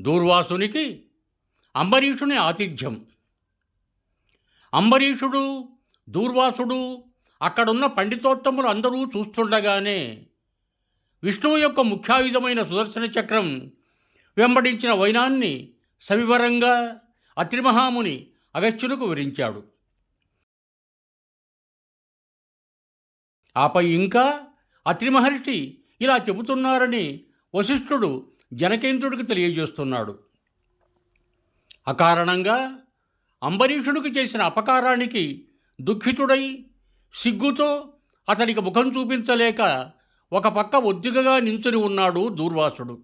దూర్వాసునికి అంబరీషుని ఆతిథ్యం. అంబరీషుడు దూర్వాసుడు అక్కడున్న పండితోత్తములు అందరూ చూస్తుండగానే విష్ణువు యొక్క ముఖ్యాయుధమైన సుదర్శన చక్రం వెంబడించిన వైనాన్ని సవివరంగా అత్రిమహాముని అగస్త్యులకు వివరించాడు. ఆపై ఇంకా అత్రిమహర్షి ఇలా చెబుతున్నారని వశిష్ఠుడు జనకేంద్రుడికి తెలియజేస్తున్నాడు. అకారణంగా అంబరీషుడికి చేసిన అపకారానికి దుఃఖితుడై సిగ్గుతో అతనికి ముఖం చూపించలేక ఒక పక్క ఒద్దిగగా నించుని ఉన్నాడు దూర్వాసుడు.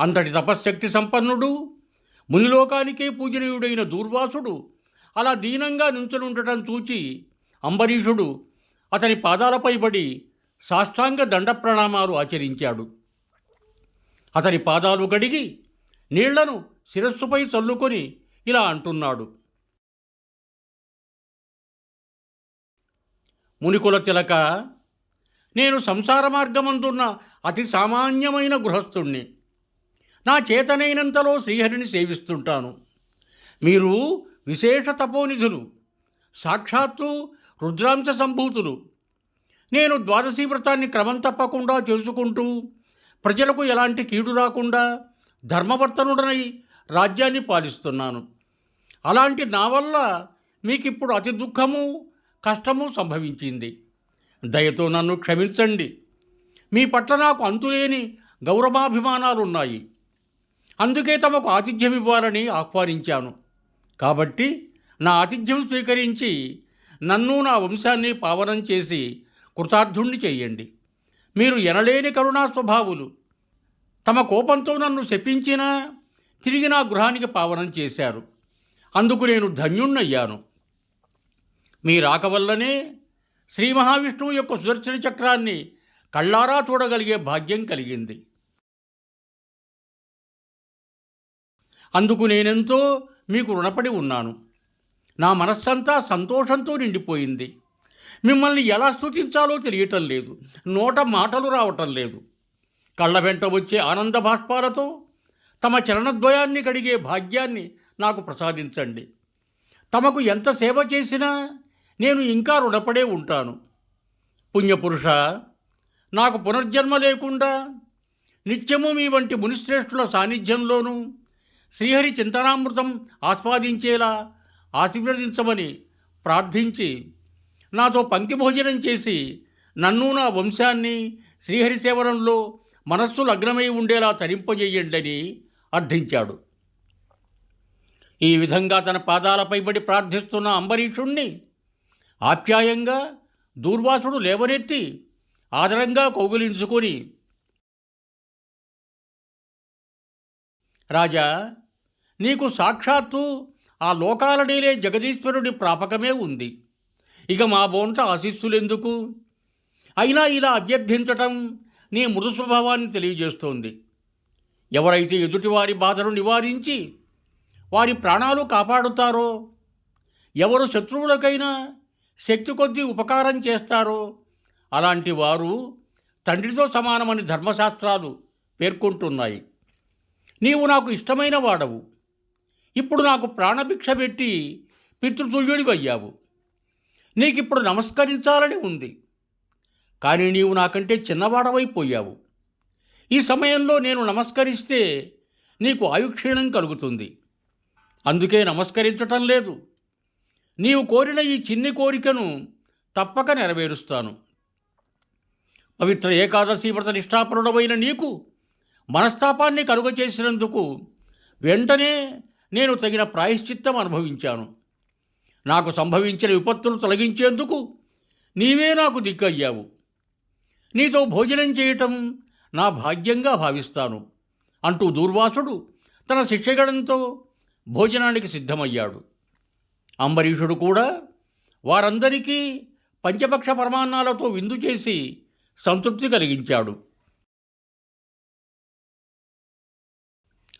అంతటి తపశ్శక్తి సంపన్నుడు మునిలోకానికే పూజనీయుడైన దూర్వాసుడు అలా దీనంగా నించుని ఉండటం చూచి అంబరీషుడు అతని పాదాలపై పడి సాష్టాంగ దండ ప్రణామాలు ఆచరించాడు. అతని పాదాలు గడిగి నీళ్ళను శిరస్సుపై చల్లుకొని ఇలా అంటున్నాడు. మునికుల తిలక నేను సంసార మార్గమందున్న అతి సామాన్యమైన గృహస్థుణ్ణి. నా చేతనైనంతలో శ్రీహరిని సేవిస్తుంటాను. మీరు విశేష తపోనిధులు సాక్షాత్తు రుద్రాంశ సంభూతులు. నేను ద్వాదశీ వ్రతాన్ని క్రమం తప్పకుండా చేసుకుంటూ ప్రజలకు ఎలాంటి కీడు రాకుండా ధర్మవర్తనుడనై రాజ్యాన్ని పాలిస్తున్నాను. అలాంటి నా వల్ల మీకు ఇప్పుడు అతి దుఃఖము కష్టము సంభవించింది. దయతో నన్ను క్షమించండి. మీ పట్ల నాకు అంతులేని గౌరవాభిమానాలున్నాయి. అందుకే తమకు ఆతిథ్యం ఇవ్వాలని ఆహ్వానించాను. కాబట్టి నా ఆతిథ్యం స్వీకరించి నన్ను నా వంశాన్ని పావనం చేసి కృతార్థుణ్ణి చేయండి. మీరు ఎనలేని కరుణా స్వభావులు. తమ కోపంతో నన్ను శపించినా తిరిగి నా గృహానికి పావనం చేశారు. అందుకు నేను ధన్యుణ్ణయ్యాను. మీ రాక వల్లనే శ్రీ మహావిష్ణువు యొక్క సుదర్శన చక్రాన్ని కళ్ళారా చూడగలిగే భాగ్యం కలిగింది. అందుకు నేనెంతో మీకు రుణపడి ఉన్నాను. నా మనస్సంతా సంతోషంతో నిండిపోయింది. మిమ్మల్ని ఎలా స్థుతించాలో తెలియటం లేదు. నోట మాటలు రావటం లేదు. కళ్ళ వెంట వచ్చే ఆనంద బాష్పాలతో తమ చరణద్వయాన్ని కడిగే భాగ్యాన్ని నాకు ప్రసాదించండి. తమకు ఎంత సేవ చేసినా నేను ఇంకా రుణపడే ఉంటాను. పుణ్యపురుష నాకు పునర్జన్మ లేకుండా నిత్యము మీ వంటి మునిశ్రేష్ఠుల సాన్నిధ్యంలోనూ శ్రీహరి చింతనామృతం ఆస్వాదించేలా ఆశీర్వదించమని ప్రార్థించి నాతో పంక్తి భోజనం చేసి నన్ను నా వంశాన్ని శ్రీహరి సేవనంలో మనస్సు లగ్నమై ఉండేలా తరింపజేయండని అర్థించాడు. ఈ విధంగా తన పాదాలపై పడి ప్రార్థిస్తున్న అంబరీషుణ్ణి ఆప్యాయంగా దూర్వాసుడు లేవనెత్తి ఆదరంగా కౌగిలించుకొని రాజా నీకు సాక్షాత్తు ఆ లోకాలనీలే జగదీశ్వరుడి ప్రాపకమే ఉంది. ఇక మా బోంట ఆశీస్సులెందుకు? అయినా ఇలా అభ్యర్థించటం నీ మృదు స్వభావాన్ని తెలియజేస్తోంది. ఎవరైతే ఎదుటివారి బాధను నివారించి వారి ప్రాణాలు కాపాడుతారో ఎవరు శత్రువులకైనా శక్తి కొద్దీ ఉపకారం చేస్తారో అలాంటి వారు తండ్రితో సమానమని ధర్మశాస్త్రాలు పేర్కొంటున్నాయి. నీవు నాకు ఇష్టమైన వాడవు. ఇప్పుడు నాకు ప్రాణభిక్ష పెట్టి పితృతుల్యుడివి నీకు నీకిప్పుడు నమస్కరించాలని ఉంది. కానీ నీవు నాకంటే చిన్నవాడవైపోయావు. ఈ సమయంలో నేను నమస్కరిస్తే నీకు ఆయుక్షీణం కలుగుతుంది. అందుకే నమస్కరించటం లేదు. నీవు కోరిన ఈ చిన్ని కోరికను తప్పక నెరవేరుస్తాను. పవిత్ర ఏకాదశి వ్రత నిష్ఠాపరుడమైన నీకు మనస్తాపాన్ని కలుగచేసినందుకు వెంటనే నేను తగిన ప్రాయశ్చిత్తం అనుభవించాను. నాకు సంభవించిన విపత్తును తొలగించేందుకు నీవే నాకు దిక్కయ్యావు. నీతో భోజనం చేయటం నా భాగ్యంగా భావిస్తాను అంటూ దూర్వాసుడు తన శిక్షగడంతో భోజనానికి సిద్ధమయ్యాడు. అంబరీషుడు కూడా వారందరికీ పంచపక్ష పరమాన్నాలతో విందు చేసి సంతృప్తి కలిగించాడు.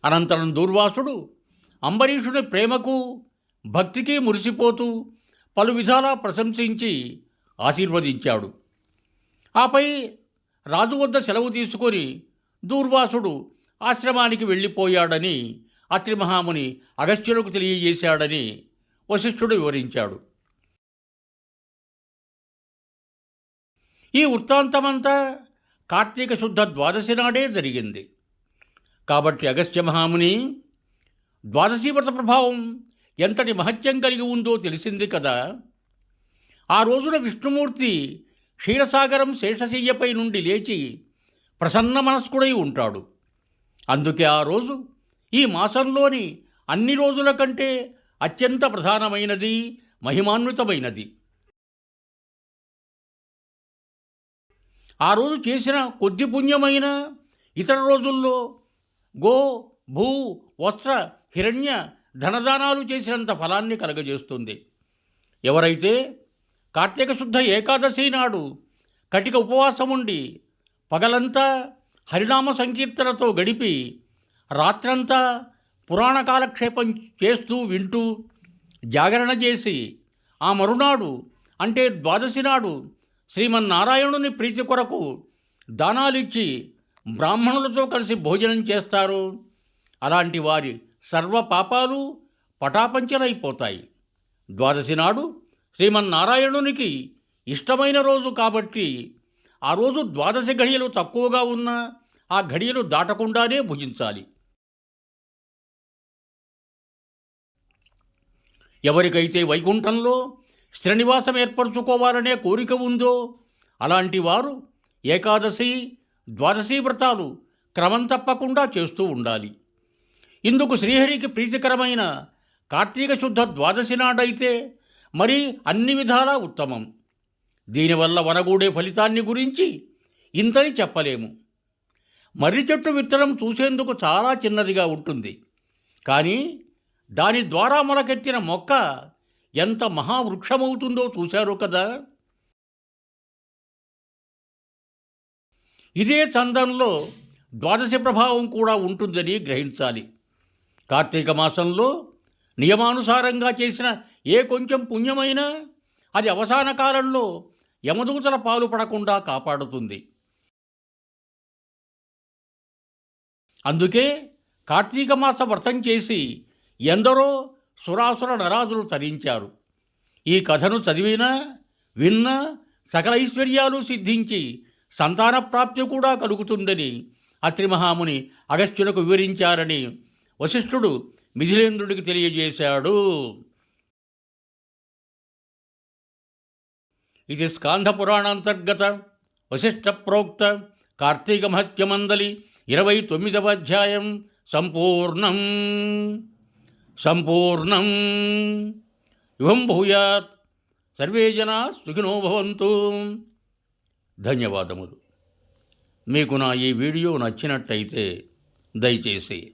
అనంతరం దూర్వాసుడు అంబరీషుని ప్రేమకు భక్తికి మురిసిపోతూ పలు విధాలా ప్రశంసించి ఆశీర్వదించాడు. ఆపై రాజు వద్ద సెలవు తీసుకొని దూర్వాసుడు ఆశ్రమానికి వెళ్ళిపోయాడని అత్రి మహాముని అగస్త్యులకు తెలియజేశాడని వశిష్ఠుడు వివరించాడు. ఈ వృత్తాంతమంతా కార్తీక శుద్ధ ద్వాదశి నాడే జరిగింది. కాబట్టి అగస్త్య మహాముని ద్వాదశీ వ్రత ప్రభావం ఎంతటి మహత్యం కలిగి ఉందో తెలిసింది కదా. ఆ రోజున విష్ణుమూర్తి క్షీరసాగరం శేషశయ్యపై నుండి లేచి ప్రసన్న మనస్కుడై ఉంటాడు. అందుకే ఆ రోజు ఈ మాసంలోని అన్ని రోజుల కంటే అత్యంత ప్రధానమైనది మహిమాన్వితమైనది. ఆ రోజు చేసిన కొద్ది పుణ్యమైన ఇతర రోజుల్లో గో భూ వస్త్ర హిరణ్య ధనదానాలు చేసినంత ఫలాన్ని కలగజేస్తుంది. ఎవరైతే కార్తీక శుద్ధ ఏకాదశి నాడు కటిక ఉపవాసం ఉండి పగలంతా హరినామ సంకీర్తనతో గడిపి రాత్రంతా పురాణ కాలక్షేపం చేస్తూ వింటూ జాగరణ చేసి ఆ మరునాడు అంటే ద్వాదశి నాడు శ్రీమన్నారాయణుని ప్రీతి కొరకు దానాలిచ్చి బ్రాహ్మణులతో కలిసి భోజనం చేస్తారు. అలాంటి వారి సర్వ పాపాలు పటాపంచలైపోతాయి. ద్వాదశి నాడు శ్రీమన్నారాయణునికి ఇష్టమైన రోజు కాబట్టి ఆ రోజు ద్వాదశి ఘడియలు తక్కువగా ఉన్నా ఆ ఘడియలు దాటకుండానే భుజించాలి. ఎవరికైతే వైకుంఠంలో శ్రీనివాసం ఏర్పరచుకోవాలనే కోరిక ఉందో అలాంటి వారు ఏకాదశి ద్వాదశి వ్రతాలు క్రమం తప్పకుండా చేస్తూ ఉండాలి. ఇందుకు శ్రీహరికి ప్రీతికరమైన కార్తీక శుద్ధ ద్వాదశి నాడైతే మరి అన్ని విధాలా ఉత్తమం. దీనివల్ల వనగూడే ఫలితాన్ని గురించి ఇంతని చెప్పలేము. మర్రి చెట్టు విత్తనం చూసేందుకు చాలా చిన్నదిగా ఉంటుంది. కానీ దాని ద్వారా మొలకెత్తిన మొక్క ఎంత మహావృక్షమవుతుందో చూశారు కదా? ఇదే చందంలో ద్వాదశి ప్రభావం కూడా ఉంటుందని గ్రహించాలి. కార్తీక మాసంలో నియమానుసారంగా చేసిన ఏ కొంచెం పుణ్యమైనా అది అవసాన కాలంలో యమదూతల పాలు పడకుండా కాపాడుతుంది. అందుకే కార్తీక మాస వ్రతం చేసి ఎందరో సురాసుర నరాజులు తరించారు. ఈ కథను చదివినా విన్నా సకల ఐశ్వర్యాలు సిద్ధించి సంతాన ప్రాప్తి కూడా కలుగుతుందని అత్రి మహాముని అగస్త్యులకు వివరించారని వశిష్ఠుడు మిథిలేంద్రుడికి తెలియజేశాడు. ఇది స్కాంధపురాణాంతర్గత వశిష్ఠ ప్రోక్త కార్తీక మహత్యమందలి ఇరవై తొమ్మిదవ అధ్యాయం. సంపూర్ణం. సంపూర్ణం. యువం భూయాత్. సర్వే జనా సుఖినో భవంతు. ధన్యవాదములు. మీకు నా ఈ వీడియో నచ్చినట్టయితే దయచేసి